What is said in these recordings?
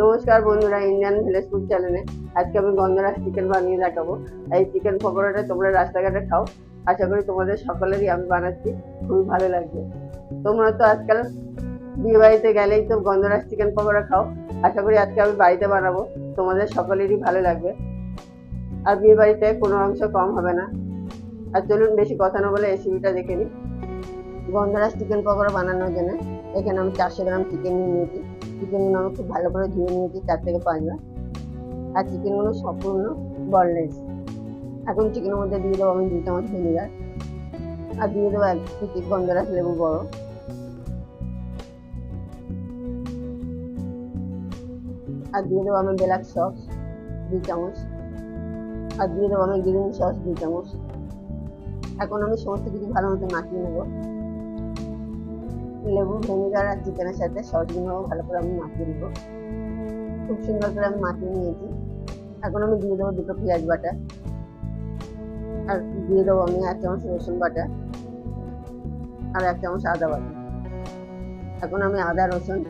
নমস্কার বন্ধুরা Indian village food চ্যানেলে আজকে আমি গন্ধরাজ চিকেন বানিয়ে দেখাবো। এই চিকেন পকোড়াটা তোমরা রাস্তাঘাটে খাও। আশা করি তোমাদের সকলেরই আমি বানাচ্ছি। খুবই ভালো লাগবে। তোমরা তো আজকাল বিয়ে বাড়িতে গেলেই তো গন্ধরাজ চিকেন পকোড়া খাও। আশা করি আজকে আমি বাড়িতে বানাবো। তোমাদের সকলেরই ভালো লাগবে। আর বিয়ে বাড়িতে কোনো অংশ কম হবে না। আর চলুন বেশি কথা না বলে রেসিপিটা দেখে নিই। গন্ধরাজ চিকেন পকোড়া বানানোর জন্য এখানে আমি চারশো গ্রাম চিকেন নিয়ে নিয়েছি। চিকেনগুলো আমি খুব ভালো করে ধুয়ে নিয়েছি, চার থেকে পাঁচবার। আর চিকেনগুলো সম্পূর্ণ বললেস এখন চিকেনের মধ্যে দিয়ে দেবো আমি দুই চামচ ভিনিগার আর দিয়ে দেবো এক কেজি গন্ধরাজ লেবু বড় আর দিয়ে দেবো আমি ব্ল্যাক সস দুই চামচ। আর দিয়ে দেবো আমি গ্রিন সস দুই চামচ। এখন আমি সমস্ত কিছু ভালো মতো মাখিয়ে নেব। লেবু, ভিনেগার আর চিকেনের সাথে সসগুলো ভালো করে আমি মাখিয়ে নেব। খুব সুন্দর করে আমি মাখিয়ে নিয়েছি। এখন আমি দিয়ে দেবো দুটো পেঁয়াজ বাটা। আর দিয়ে দেবো আমি এক চামচ রসুন বাটা আর এক চামচ আদা বাটা। এখন আমি আদা, রসুন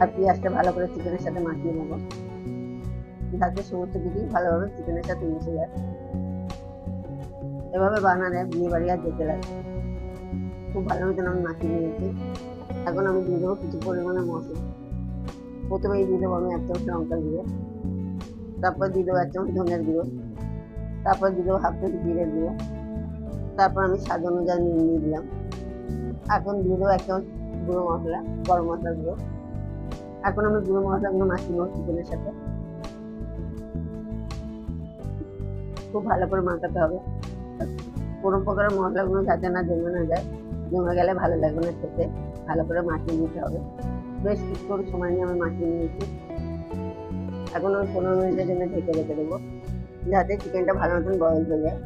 আর পেঁয়াজটা ভালো করে চিকেনের সাথে মাখিয়ে নেব। যাতে সমস্ত কিছু ভালোভাবে চিকেনের সাথে মিশে যায়। এভাবে বানালে বিয়ে বাড়ি আর যেতে লাগে। খুব ভালো মতন আমি মাখিয়ে নিয়েছি। এখন আমি দিয়ে দেবো কিছু পরিমাণে মশলা। প্রথমেই দিয়ে দেবো আমি এক চামচ লঙ্কার গুঁড়ো। তারপর দিয়ে দেবো এক চামচ ধনের গুঁড়ো। তারপর দিয়ে দেবো হাফ কেজি জিরের গুঁড়ো। তারপর আমি স্বাদ অনুযায়ী নুন দিয়ে দিলাম। এখন দিয়ে দেবো এক চামচ গুঁড়ো মশলা, গরম মশলা গুঁড়ো। এখন আমি গুঁড়ো মশলাগুলো মাখিয়ে নেব চিকেনের সাথে। খুব ভালো করে মাখাতে হবে। কোনো প্রকারের মশলাগুলো যাতে না জমে না যায়। জমে গেলে ভালো লাগবে না খেতে। ভালো করে মাখিয়ে নিতে হবে। বেশ কিছু করে সময় নিয়ে আমি মাখিয়ে নিয়েছি। এখন আমি পনেরো মিনিটের জন্য ঢেকে রেখে দেবো। যাতে চিকেনটা ভালো মতন বয়েল হয়ে যায়।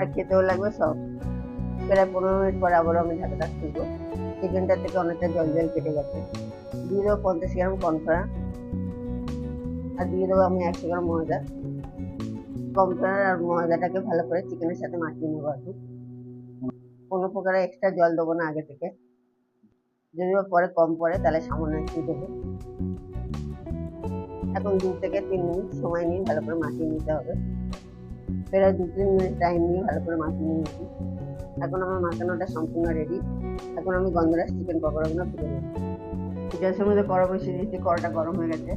আর খেতেও লাগবে সব। প্রায় পনেরো মিনিট পর আবারও আমি ঢাকাটা খুলবো। চিকেনটা থেকে অনেকটা জল জল কেটে গেছে। দিয়ে দেবো পঞ্চাশ গ্রাম কর্নফ্লাওয়ার। আর দিয়ে দেবো আমি একশো গ্রাম ময়দা। কর্নফ্লাওয়ার আর ময়দাটাকে ভালো করে চিকেনের সাথে মাখিয়ে নেব আর কোনো প্রকারে এক্সট্রা জল দেবো না আগে থেকে। যদি পরে কম পড়ে, তাহলে সামান্য একটু দেবো। এখন দু থেকে তিন মিনিট সময় নিয়ে ভালো করে মাখিয়ে নিতে হবে। প্রায় দু তিন মিনিট টাইম নিয়ে ভালো করে মাখিয়ে নিয়েছি। এখন আমার মাখানোটা সম্পূর্ণ রেডি এখন আমি গন্ধরাজ চিকেন পকোড়াগুলো তুলে নেব। গ্যাসের মধ্যে কড়া বসিয়ে দিয়েছি, কড়াটা গরম হয়ে গেছে।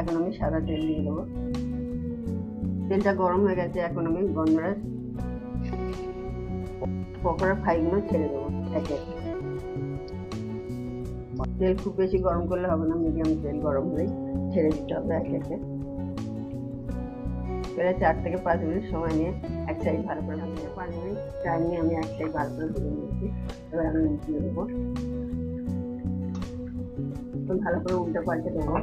এখন আমি সাদা তেল দিয়ে দেবো। তেলটা গরম হয়ে গেছে, এখন আমি গন্ধরাজ পকোড়ার ফ্রাইগুলো ছেড়ে দেবো, একে। তেল খুব বেশি গরম করলে হবে না মিডিয়াম তেল গরম হলেই ছেড়ে দিতে হবে একে একে। প্রায় চার থেকে পাঁচ মিনিট সময় নিয়ে এক সাইড ভালো করে ভাজতে পাঁচ মিনিট টাইম নিয়ে আমি এক সাইড ভালো করে ভেজে নিয়েছি এবার আমি উল্টিয়ে দেবো। ভালো করে উল্টে পাল্টে দেবো।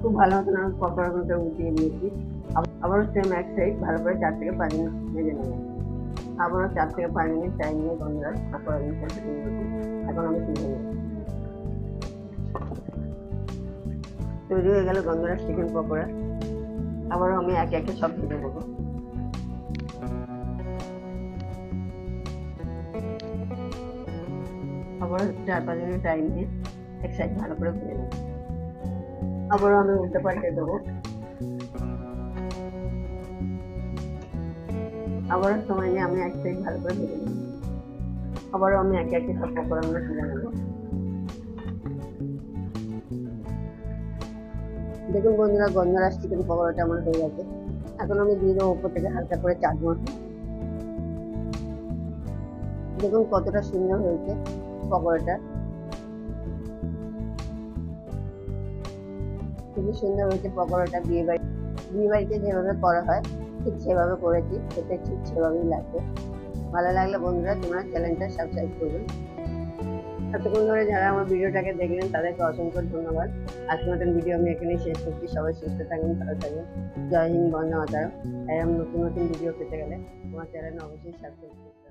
খুব ভালো মতন আমি পকোড়াগুলোটা উল্টিয়ে নিয়েছি। আবারও সেম এক সাইড ভালো করে চার থেকে পাঁচ মিনিট ভেজে নেব। আবারও চার থেকে পাঁচ মিনিট টাইম নিয়ে বন্ধুরা ভেজে নিয়েছি এখন আমি তুলে নেব। তৈরি হয়ে গেল গন্ধরাজ চিকেন পকোড়া। আবারও আমি একে একে সব ভেজে নেব। আবার চার পাঁচ মিনিট টাইম দিয়ে এক সাইড ভালো করে ভেজে নেব। আবারও আমি উল্টে পাল্টে দেবো। আবারও সময় নিয়ে আমি এক ভালো করে ভেজে নেব আবারও আমি একে একে সব পকোড়াগুলো তুলে নেব দেখুন বন্ধুরা গন্ধরাজ চিকেন পকোড়াটা আমার হয়ে গেছে। এখন আমি দিয়ে দেবো উপর থেকে হালকা করে চাট মশলা। দেখুন কতটা সুন্দর হয়েছে পকোড়াটা। খুবই সুন্দর হয়েছে পকোড়াটা বিয়ে বাড়ি বিয়ে বাড়িতে যেভাবে করা হয়। ঠিক সেভাবে করেছি খেতে ঠিক সেভাবেই লাগবে ভালো লাগলে বন্ধুরা তোমরা চ্যানেলটা সাবস্ক্রাইব করবে। এতক্ষণ ধরে যারা আমার ভিডিওটাকে দেখলেন, তাদেরকে অসংখ্য ধন্যবাদ। আজকের মতন ভিডিও আমি এখানেই শেষ করছি। সবাই সুস্থ থাকবেন ভালো থাকবেন জয় হিন্দ বন্ধ মাতারম। এরকম নতুন নতুন ভিডিও পেতে গেলে তোমার চ্যানেল অবশ্যই সাবস্ক্রাইব করতে।